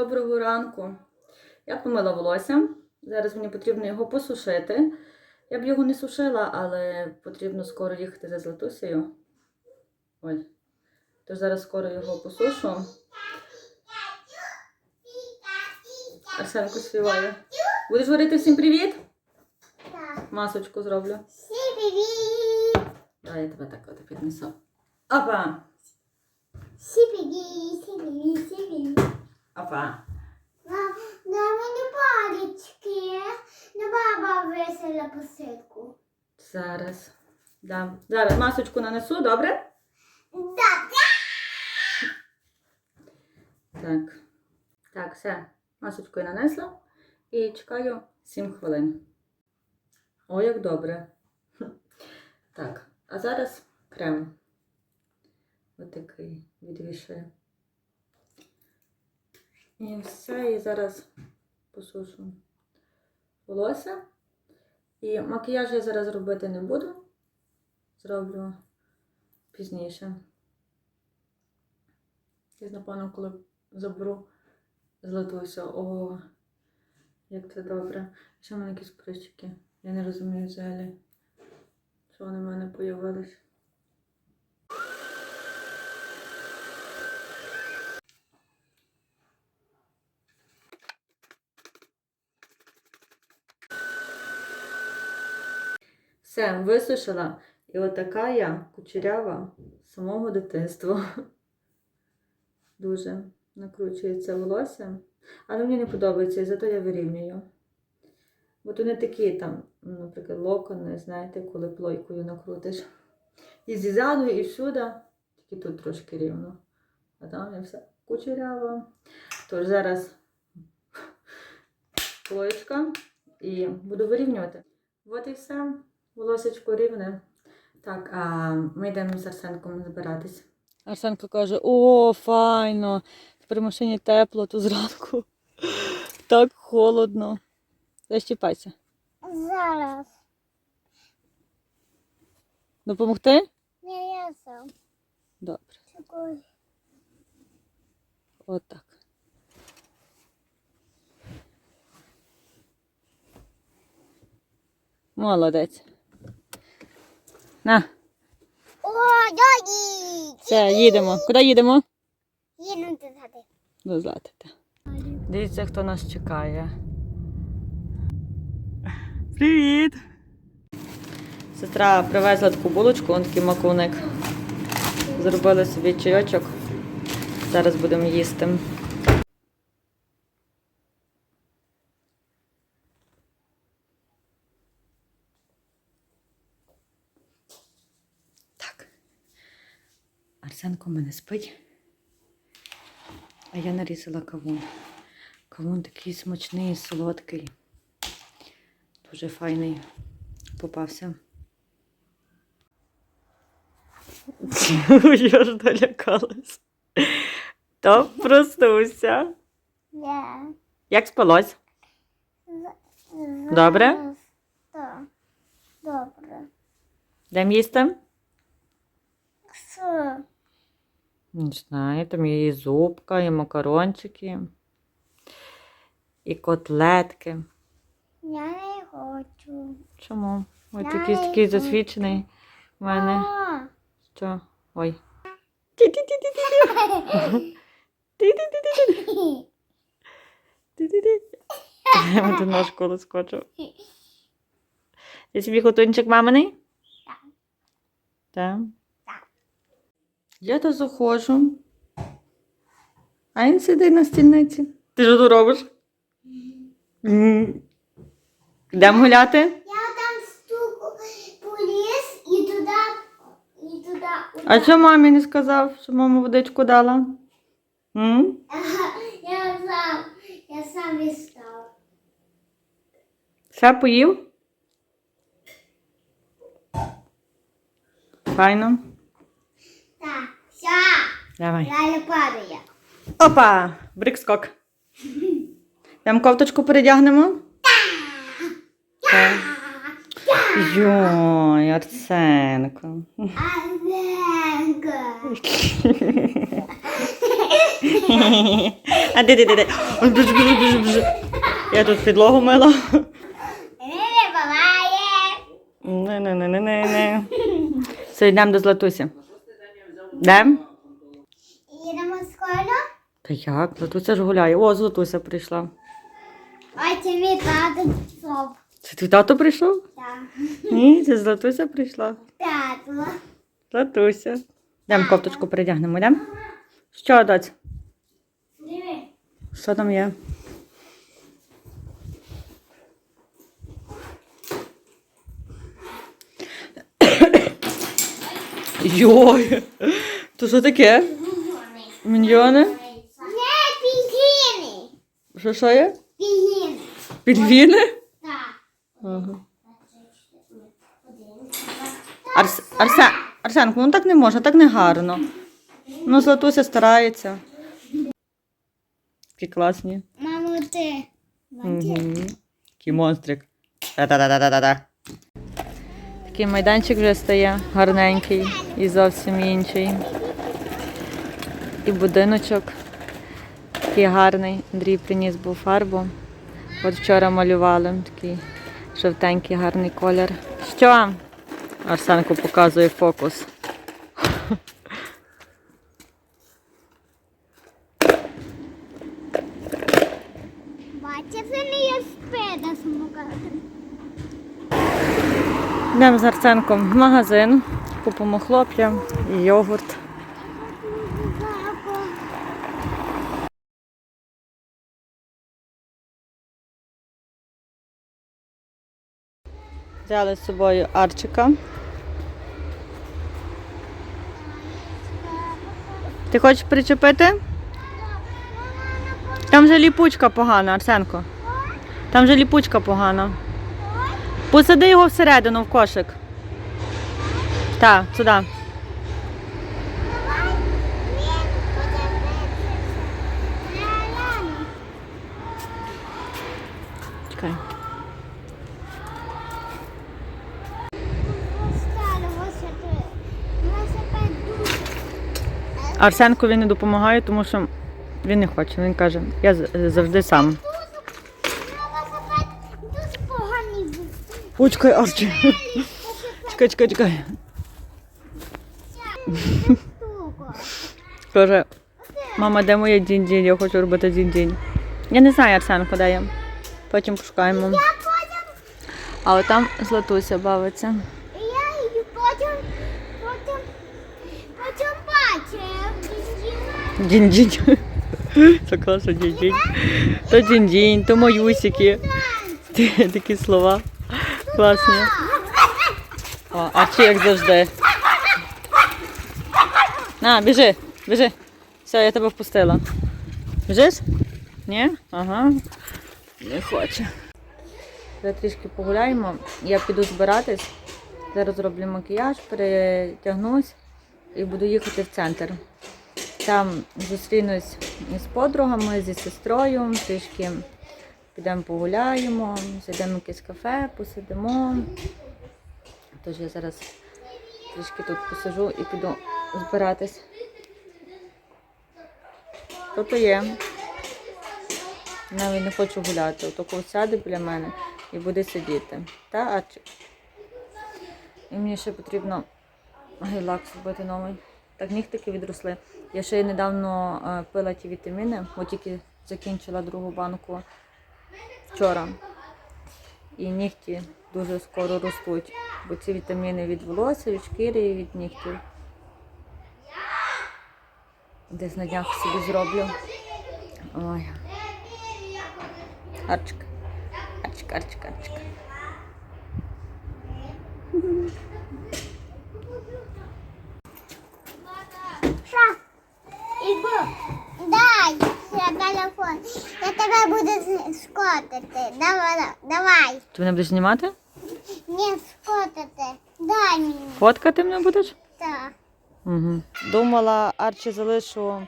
доброго ранку. Я помила волосся. Зараз мені потрібно його посушити. Я б його не сушила, але потрібно скоро їхати за Златусею. Ой. Тож зараз скоро його посушу. Арсенко співає. Будеш говорити всім привіт? Так. Масочку зроблю. Всім привіт! Давай я тебе так от піднесу. Опа! Всім привіт! Всім привіт! Всім привіт! Опа! На, на мене палички. На баба висила посилку. Зараз. Да. Зараз масочку нанесу, добре? Так. Так. Так, все. Масочку я нанесла. І чекаю 7 хвилин. О, як добре. Так, а зараз крем. Отакий відвішую. І все, і зараз посушу волосся. І макіяж я зараз робити не буду. Зроблю пізніше. Я, напевно, коли заберу златуся. О, як це добре. Ще в мене якісь прищики. Я не розумію взагалі, що вони в мене появились. Все, висушила. І отака я кучерява з самого дитинства. Дуже накручується волосся. Але мені не подобається, і зато я вирівнюю. Бо то не такі там, наприклад, локони, знаєте, коли плойкою накрутиш. І ззаду, і всюди, тільки тут трошки рівно. А там я все кучерява. Тож зараз плоєчка і буду вирівнювати. От і все. Волосечко рівне. Так, а ми йдемо з Арсенком збиратись. Арсенко каже: о, файно! В машині тепло, то зранку. Так холодно. Защіпайся. Зараз. Допомогти? Не я сам. Добре. Чекай. Отак. Молодець. На, О, дяді! все, їдемо. Куди їдемо? Їдемо. До Злати. та. Дивіться, хто нас чекає. Привіт! Сестра привезла таку булочку, он такий макуник. Зробили собі чайочок. Зараз будемо їсти. Арсенко в мене спить. А я нарізала кавун. Кавун такий смачний, солодкий. Дуже файний попався. Я ж долякалась. То проснувся. Я. Як спалось? Добре? Так. Добре. Де їсти? Все. Не знаю, там є і зубка, і макарончики, і котлетки. Я не хочу. Чому? Ось Я якийсь не такий хочу. засвічений в мене. А. Що? Ой. Ті-ті-ті-ті-ті. Ті-ті-ті-ті-ті. Ті-ті-ті. Ти собі готунчик маминий? Так. Так? Я то заходжу. А він сидить на стільниці. Ти що тут робиш? Йдемо гуляти? Я там стуку поліз і туди, і туди. А що мамі не сказав, що мама водичку дала? М? Я сам, я сам відстав. Все поїв? Файно. Так, все, Давай. далі падає. Опа! Брик-скок. Там кофточку передягнемо? Так. Йой, Арсенко. Аленка. А де, де, де, де. Ой. Я тут підлогу мила. Не буває. Не-не-не-не-не. Все, йдемо до Златусі. Йдемо? Їдемо скоро. Та як? Златуся ж гуляє. О, Златуся прийшла. Ось це мій тато пішов. Це твій тато прийшов? Так. Ні, це Златуся прийшла. Тато. Златуся. Йдемо кофточку передягнемо, йдемо? Що, доць? Диви. Що там є? Йой! То що таке? Міньйони? Не пігіни. Що що є? Пігіни. Пільвіни? Так. Ага. Арс... Арсен... Арсенку, ну так не можна, так не гарно. Ну, Златуся старається. Такі класні. Мамо, ти. Такий монстрик. Та-та-та-та-та-та. Такий майданчик вже стає гарненький і зовсім інший. І будиночок такий гарний. Андрій приніс був фарбу. От вчора малювали такий жовтенький гарний колір. Що? Арсенко показує фокус. Бачите, це не є спида смукати. Йдемо з Арсенком в магазин, купимо хлоп'я і йогурт. Взяли з собою Арчика. Ти хочеш причепити? Там же ліпучка погана, Арсенко. Там же ліпучка погана. Посади його всередину в кошик. Так, сюди. Чекай. Арсенкові не допомагаю, тому що він не хоче. Він каже, я завжди сам. Дуже поганий був. Почекай, Арчі. Чекай, чекай, чекай. Каже, мама, де моя дінь-дінь? Я хочу робити дінь-дінь. Я не знаю, Арсенко, де я. Потім пошукаємо. А от там Златуся бавиться. я її потім, потім, потім бачив. Дінь-дінь. Це класно дінь-дінь. То дінь-дінь, то моюсики. Такі слова. Класні. О, Арчі, як завжди. На, біжи, біжи. Все, я тебе впустила. Біжиш? Ні? Ага. Не хоче. Зараз трішки погуляємо. Я піду збиратись. Зараз зроблю макіяж, перетягнусь і буду їхати в центр. Там зустрінусь з подругами, зі сестрою, трішки підемо погуляємо, зайдемо в якесь кафе, посидимо. Тож я зараз трішки тут посижу і піду збиратись. Тобто є. Навіть не хочу гуляти. Отако сяде біля мене і буде сидіти. Та? І мені ще потрібно гель-лак зробити новий. Так нігтики відросли. Я ще недавно е, пила ті вітаміни, от тільки закінчила другу банку вчора. І нігті дуже скоро ростуть, бо ці вітаміни від волосся, від шкіри і від нігтів. Десь на днях собі зроблю. Ой. Арчик. Арчик, арчик, арчик. Що? Іду. Дай ще телефон. Я тебе буду скотити. Давай, давай. Ти мене будеш знімати? Не скотити. Дай мені. Фоткати мене будеш? Так. Угу. Думала, Арчі залишу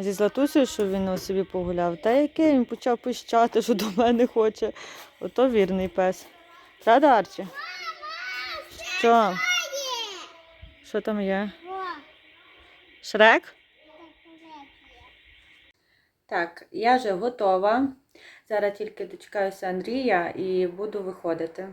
зі Златусею, що він у собі погуляв. Та яке він почав пищати, що до мене хоче. Ото вірний пес. Правда, Арчі? Що? Що там є? Шрек? Так, я вже готова. Зараз тільки дочекаюся Андрія і буду виходити.